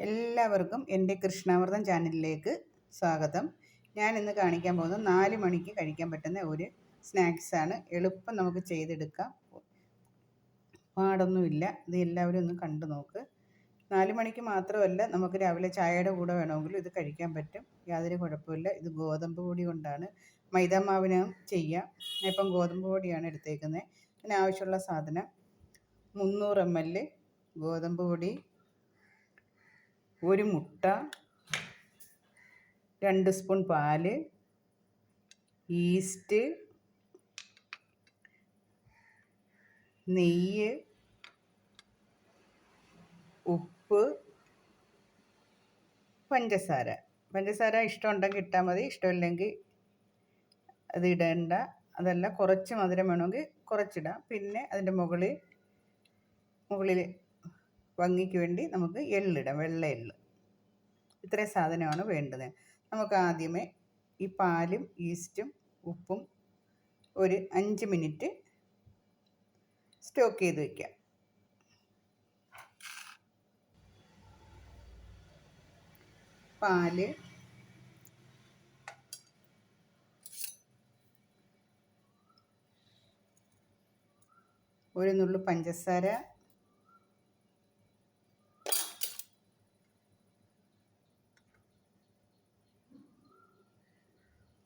എല്ലാവർക്കും എന്റെ കൃഷ്ണാമൃതം ചാനലിലേക്ക് സ്വാഗതം. ഞാൻ ഇന്ന് കാണിക്കാൻ പോകുന്നത് നാല് മണിക്ക് കഴിക്കാൻ പറ്റുന്ന ഒരു സ്നാക്സാണ് എളുപ്പം നമുക്ക് ചെയ്തെടുക്കാം. പാടൊന്നുമില്ല. ഇത് എല്ലാവരും ഒന്ന് കണ്ടു നോക്ക്. നാല് മണിക്ക് മാത്രമല്ല നമുക്ക് രാവിലെ ചായയുടെ കൂടെ വേണമെങ്കിലും ഇത് കഴിക്കാൻ പറ്റും. യാതൊരു കുഴപ്പമില്ല. ഇത് ഗോതമ്പ് പൊടി കൊണ്ടാണ്. മൈദാമാവിനും ചെയ്യാം. ഇപ്പം ഗോതമ്പ് പൊടിയാണ് എടുത്തേക്കുന്നത്. അതിനാവശ്യമുള്ള സാധനം മുന്നൂറ് എം എൽ ഗോതമ്പ് പൊടി ഒരു മുട്ട രണ്ട് സ്പൂൺ പാൽ ഈസ്റ്റ് നെയ്യ് ഉപ്പ് പഞ്ചസാര. പഞ്ചസാര ഇഷ്ടമുണ്ടെങ്കിൽ ഇട്ടാൽ മതി. ഇഷ്ടമില്ലെങ്കിൽ അത് ഇടേണ്ട. അതല്ല കുറച്ച് മധുരം വേണമെങ്കിൽ കുറച്ചിടാം. പിന്നെ അതിന്റെ മുകളിൽ മുകളിൽ ഭംഗിക്ക് വേണ്ടി നമുക്ക് എള്ളിടാം വെള്ള എള്ള്. ഇത്രയും സാധനമാണ് വേണ്ടത്. നമുക്ക് ആദ്യമേ ഈ പാലും ഈസ്റ്റും ഉപ്പും ഒരു അഞ്ച് മിനിറ്റ് സ്റ്റോക്ക് ചെയ്ത് വയ്ക്കാം പാൽ ഒരു നുള്ളു പഞ്ചസാര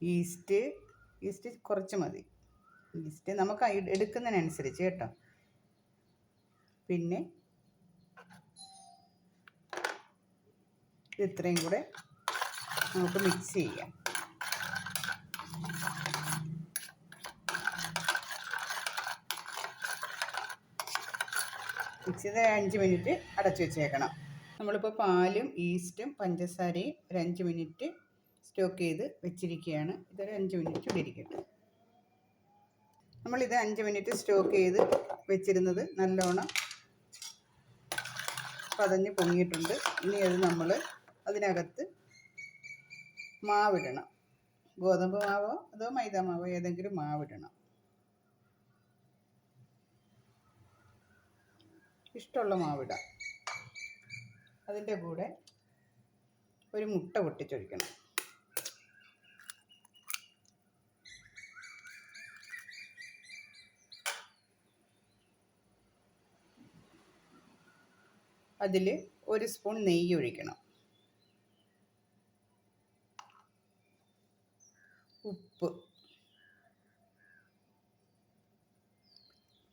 ഈസ്റ്റ് ഈസ്റ്റ് കുറച്ച് മതി. ഈസ്റ്റ് നമുക്ക് എടുക്കുന്നതിനനുസരിച്ച് കേട്ടോ. പിന്നെ ഇത്രയും കൂടെ നമുക്ക് മിക്സ് ചെയ്യാം. മിക്സ് ചെയ്ത് അഞ്ച് മിനിറ്റ് അടച്ചു വെച്ചേക്കണം. നമ്മളിപ്പോൾ പാലും ഈസ്റ്റും പഞ്ചസാരയും ഒരു അഞ്ച് മിനിറ്റ് സ്റ്റോക്ക് ചെയ്ത് വെച്ചിരിക്കുകയാണ്. ഇതൊരു അഞ്ച് മിനിറ്റ് ഇവിടെ ഇരിക്കട്ടെ. നമ്മളിത് അഞ്ച് മിനിറ്റ് സ്റ്റോക്ക് ചെയ്ത് വെച്ചിരുന്നത് നല്ലോണം പതഞ്ഞ് പൊങ്ങിയിട്ടുണ്ട്. ഇനി അത് നമ്മൾ അതിനകത്ത് മാവിടണം. ഗോതമ്പ് മാവോ അതോ മൈദ മാവോ ഏതെങ്കിലും മാവിടണം. ഇഷ്ടമുള്ള മാവിടാം. അതിന്റെ കൂടെ ഒരു മുട്ട പൊട്ടിച്ചൊഴിക്കണം. അതിൽ ഒരു സ്പൂൺ നെയ്യ് ഒഴിക്കണം. ഉപ്പ്.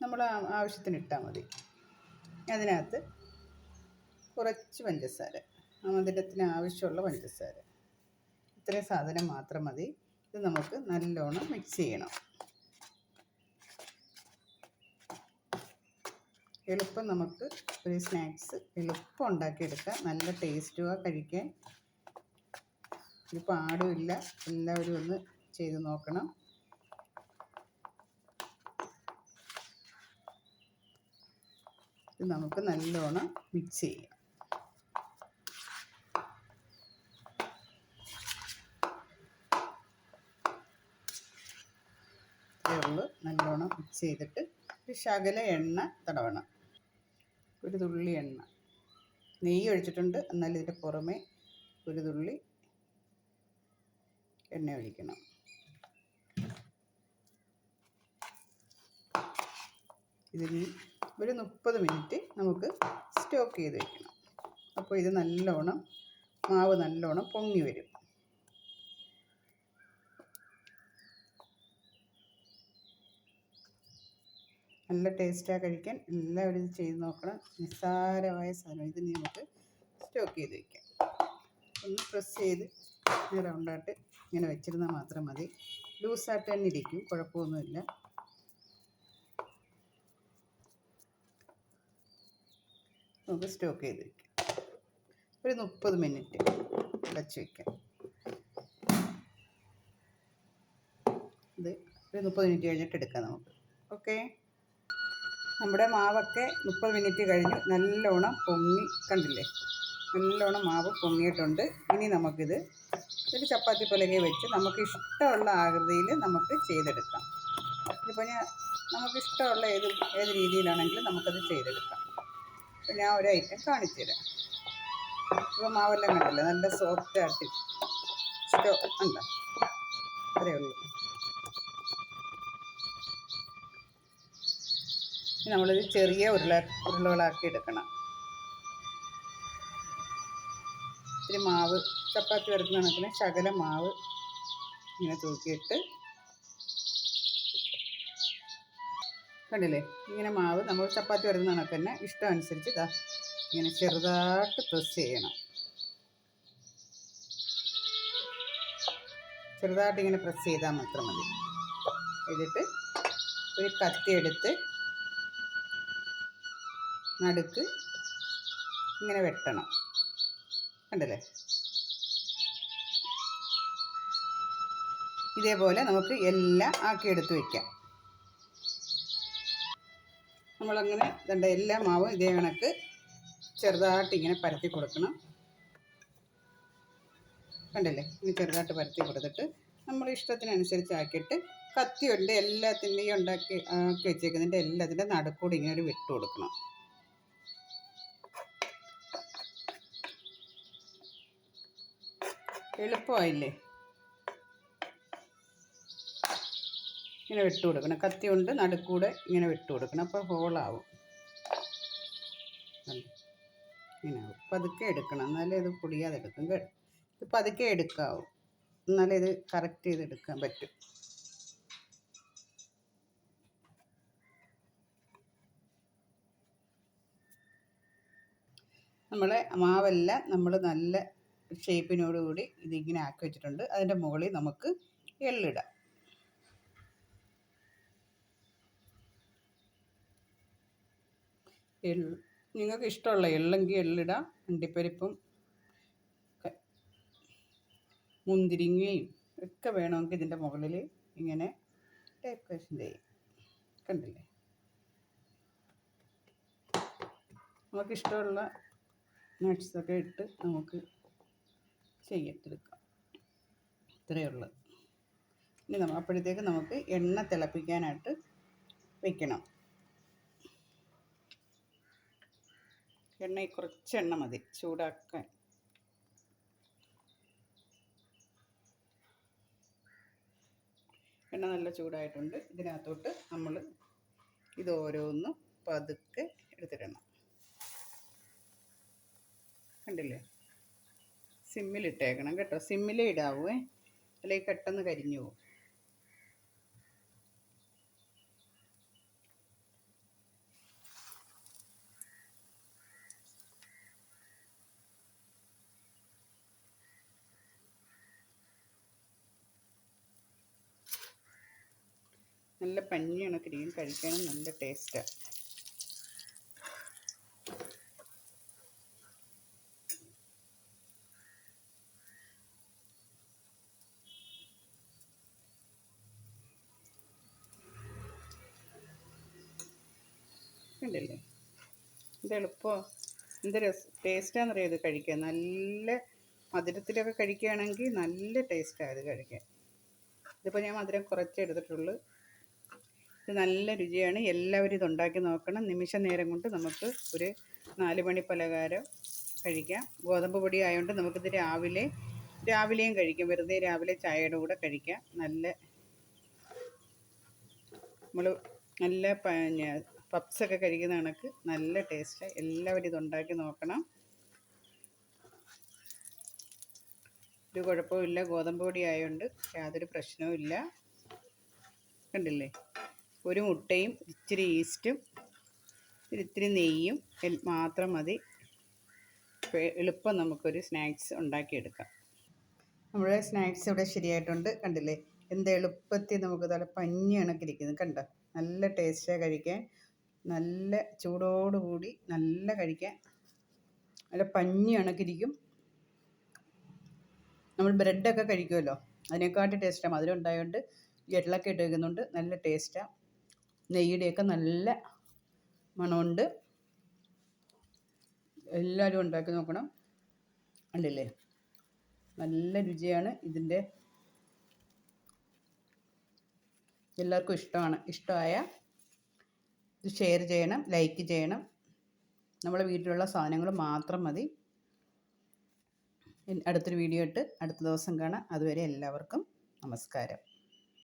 നമ്മൾ ആവശ്യത്തിന് ഇട്ടാൽ മതി. അതിനകത്ത് കുറച്ച് പഞ്ചസാര. മധുരത്തിന് ആവശ്യമുള്ള പഞ്ചസാര. ഇത്രയും സാധനം മാത്രം മതി. ഇത് നമുക്ക് നല്ലോണം മിക്സ് ചെയ്യണം. എളുപ്പം നമുക്ക് ഒരു സ്നാക്സ് എളുപ്പം ഉണ്ടാക്കിയെടുക്കാം. നല്ല ടേസ്റ്റുമാണ് കഴിക്കാൻ. ഒരു പാടുമില്ല എല്ലാവരും ഒന്ന് ചെയ്ത് നോക്കണം. ഇത് നമുക്ക് നല്ലോണം മിക്സ് ചെയ്യാം. നല്ലോണം മിക്സ് ചെയ്തിട്ട് ഒരു ശകല എണ്ണ തടവണം. ഒരു തുള്ളി എണ്ണ. നെയ്യ് ഒഴിച്ചിട്ടുണ്ട്. എന്നാൽ ഇതിന്റെ പുറമെ ഒരു തുള്ളി എണ്ണ ഒഴിക്കണം. ഇതിന് ഒരു മുപ്പത് മിനിറ്റ് നമുക്ക് സ്റ്റോക്ക് ചെയ്ത് വയ്ക്കണം അപ്പോൾ ഇത് നല്ലോണം മാവ് നല്ലോണം പൊങ്ങി വരും. നല്ല ടേസ്റ്റാണ് കഴിക്കാൻ. എല്ലാവരും ഇത് ചെയ്ത് നോക്കണം. നിസ്സാരമായ സാധനം. ഇത് നമുക്ക് സ്റ്റോക്ക് ചെയ്ത് വയ്ക്കാം ഒന്ന് പ്രസ് ചെയ്ത് റൗണ്ടായിട്ട് ഇങ്ങനെ വെച്ചിരുന്നാൽ മാത്രം മതി. ലൂസായിട്ട് തന്നെ ഇരിക്കും. കുഴപ്പമൊന്നുമില്ല. നമുക്ക് സ്റ്റോക്ക് ചെയ്ത് വയ്ക്കാം ഒരു മുപ്പത് മിനിറ്റ് അടച്ച് വയ്ക്കാം ഇത് ഒരു മുപ്പത് മിനിറ്റ് കഴിഞ്ഞിട്ട് എടുക്കാം നമുക്ക്. ഓക്കേ നമ്മുടെ മാവൊക്കെ മുപ്പത് മിനിറ്റ് കഴിഞ്ഞ്. നല്ലോണം പൊങ്ങി കണ്ടില്ലേ? നല്ലോണം മാവ് പൊങ്ങിയിട്ടുണ്ട്. ഇനി നമുക്കിത് ഒരു ചപ്പാത്തി പുലകെ വെച്ച് നമുക്ക് ഇഷ്ടമുള്ള ആകൃതിയിൽ നമുക്ക് ചെയ്തെടുക്കാം. ഇപ്പോൾ ഞാൻ നമുക്ക് ഇഷ്ടമുള്ള ഏത് ഏത് രീതിയിലാണെങ്കിലും നമുക്കത് ചെയ്തെടുക്കാം. അപ്പോൾ ഞാൻ ഒരു ഐറ്റം കാണിച്ചു തരാം. ഇപ്പോൾ മാവെല്ലാം കണ്ടില്ല? നല്ല സോഫ്റ്റ് ആയിട്ട് ഇഷ്ടം ഉണ്ടോ? അത്രയേ ഉള്ളൂ. നമ്മളിത് ചെറിയ ഉരുള ഉരുളകളാക്കി എടുക്കണം. ഇത്തിരി മാവ് ചപ്പാത്തി വരുന്ന കണക്കിന് ശകല മാവ് ഇങ്ങനെ തൂക്കിയിട്ട് കണ്ടില്ലേ? ഇങ്ങനെ മാവ് നമ്മൾ ചപ്പാത്തി വരുന്ന കണക്ക് തന്നെ ഇഷ്ടം അനുസരിച്ച് ഇതാ ഇങ്ങനെ ചെറുതായിട്ട് പ്രസ് ചെയ്യണം. ചെറുതായിട്ട് ഇങ്ങനെ പ്രസ് ചെയ്താൽ മാത്രം മതി. എന്നിട്ട് ഒരു കത്തി എടുത്ത് നടുക്ക് ഇങ്ങനെ വെട്ടണം. കണ്ടല്ലേ? ഇതേപോലെ നമുക്ക് എല്ലാം ആക്കി എടുത്ത് വയ്ക്കാം നമ്മളങ്ങനെ കണ്ട എല്ലാ മാവും ഇതേ കണക്ക് ചെറുതായിട്ട് ഇങ്ങനെ പരത്തി കൊടുക്കണം. കണ്ടില്ലേ? ഇനി ചെറുതായിട്ട് പരത്തി കൊടുത്തിട്ട് നമ്മൾ ഇഷ്ടത്തിനനുസരിച്ച് ആക്കിയിട്ട് കത്തി ഉണ്ട് എല്ലാത്തിന്റെയും ഉണ്ടാക്കി ആക്കി വെച്ചേക്കുന്നതിന്റെ എല്ലാത്തിന്റെ നടുക്കൂടി ഇങ്ങനെ ഒരു വിട്ട് കൊടുക്കണം. എളുപ്പമായില്ലേ ഇങ്ങനെ വെട്ടു കൊടുക്കണം. കത്തി കൊണ്ട് നടുക്കൂടെ ഇങ്ങനെ വെട്ടു കൊടുക്കണം. അപ്പോൾ ഹോളാവും. ഇങ്ങനെ പതുക്കെ എടുക്കണം. എന്നാലേ ഇത് പൊടിയാതെ എടുക്കും. ഇത് പതുക്കെ എടുക്കാവും. എന്നാലേ ഇത് കറക്റ്റ് ചെയ്തെടുക്കാൻ പറ്റും. നമ്മളെ മാവെല്ലാം നമ്മൾ നല്ല ഷേപ്പിനോട് കൂടി ഇതിങ്ങനെ ആക്കി വെച്ചിട്ടുണ്ട്. അതിന്റെ മുകളിൽ നമുക്ക് എള്ളിടാം. എള്ള് നിങ്ങൾക്ക് ഇഷ്ടമുള്ള എള്ളെങ്കിൽ എള്ളിടാം. അണ്ടിപ്പരിപ്പും മുന്തിരിങ്ങയും ഒക്കെ വേണമെങ്കിൽ ഇതിന്റെ മുകളിൽ ഇങ്ങനെ ഡെക്കറേഷൻ ചെയ്യും. കണ്ടില്ലേ? നമുക്കിഷ്ടമുള്ള നട്ട്സൊക്കെ ഇട്ട് നമുക്ക് ചെയ്യത്തെടുക്കാം ഇത്രയേ ഉള്ളൂ. ഇനി നമ്മൾ അപ്പോഴത്തേക്ക് നമുക്ക് എണ്ണ തിളപ്പിക്കാനായിട്ട് വെക്കണം. എണ്ണ കുറച്ച് എണ്ണ മതി ചൂടാക്കാൻ. എണ്ണ നല്ല ചൂടായിട്ടുണ്ട്. ഇതിനകത്തോട്ട് നമ്മൾ ഇത് ഓരോന്നും പതുക്കെ എടുത്തിടണം. കണ്ടില്ലേ? സിമ്മിലിട്ടേക്കണം കേട്ടോ. സിമ്മിലേ ഇടാവേ അല്ലെങ്കിൽ പെട്ടെന്ന് കരിഞ്ഞു പോകും. നല്ല പഞ്ഞി കണക്കിരിക്കും കഴിക്കാനും നല്ല ടേസ്റ്റാണ് കണ്ടില്ലേ ഇത് എളുപ്പമോ എന്ത് രസ ടേസ്റ്റാണെന്നറിയാം ഇത് കഴിക്കാൻ? നല്ല മധുരത്തിലൊക്കെ കഴിക്കുകയാണെങ്കിൽ നല്ല ടേസ്റ്റാണ് ഇത് കഴിക്കാൻ. ഇതിപ്പോൾ ഞാൻ മധുരം കുറച്ചേ എടുത്തിട്ടുള്ളൂ. ഇത് നല്ല രുചിയാണ്. എല്ലാവരും ഇത് ഉണ്ടാക്കി നോക്കണം. നിമിഷ നേരം കൊണ്ട് നമുക്ക് ഒരു നാല് മണി പലഹാരം കഴിക്കാം. ഗോതമ്പ് പൊടി ആയതുകൊണ്ട് നമുക്കിത് രാവിലെ രാവിലെയും കഴിക്കാം. വെറുതെ രാവിലെ ചായയുടെ കൂടെ കഴിക്കാം. നല്ല നമ്മൾ നല്ല പപ്സൊക്കെ കഴിക്കുന്ന കണക്ക് നല്ല ടേസ്റ്റ് എല്ലാവരും ഇതുണ്ടാക്കി നോക്കണം. ഒരു കുഴപ്പമില്ല ഗോതമ്പ് പൊടി ആയതുകൊണ്ട് യാതൊരു പ്രശ്നവുമില്ല കണ്ടില്ലേ? ഒരു മുട്ടയും ഇച്ചിരി ഈസ്റ്റും ഇത്തിരി നെയ്യും മാത്രം മതി. എളുപ്പം നമുക്കൊരു സ്നാക്സ് ഉണ്ടാക്കിയെടുക്കാം. നമ്മുടെ സ്നാക്സ് ഇവിടെ ശരിയായിട്ടുണ്ട്. കണ്ടില്ലേ? എന്ത് എളുപ്പത്തിൽ നമുക്ക് തല പഞ്ഞി കണക്കിരിക്കുന്നത് കണ്ടോ? നല്ല ടേസ്റ്റാണ് കഴിക്കാൻ. നല്ല ചൂടോടുകൂടി നല്ല കഴിക്കാൻ നല്ല പഞ്ഞി കണക്കിരിക്കും നമ്മൾ ബ്രെഡൊക്കെ കഴിക്കുമല്ലോ? അതിനെക്കാട്ടി ടേസ്റ്റാണ് മധുരം ഉണ്ടായതുകൊണ്ട് എള്ളൊക്കെ ഇട്ട് വെക്കുന്നുണ്ട്. നല്ല ടേസ്റ്റാണ് നെയ്യുടെയൊക്കെ നല്ല മണമുണ്ട്. എല്ലാവരും ഉണ്ടാക്കി നോക്കണം. കണ്ടില്ലേ? നല്ല രുചിയാണ് ഇതിന്റെ. എല്ലാവർക്കും ഇഷ്ടമാണ്. ഇഷ്ടമായ ഇത് ഷെയർ ചെയ്യണം ലൈക്ക് ചെയ്യണം. നമ്മളെ വീട്ടിലുള്ള സാധനങ്ങൾ മാത്രം മതി. അടുത്തൊരു വീഡിയോ ഇട്ട് അടുത്ത ദിവസം കാണാം. അതുവരെ എല്ലാവർക്കും നമസ്കാരം.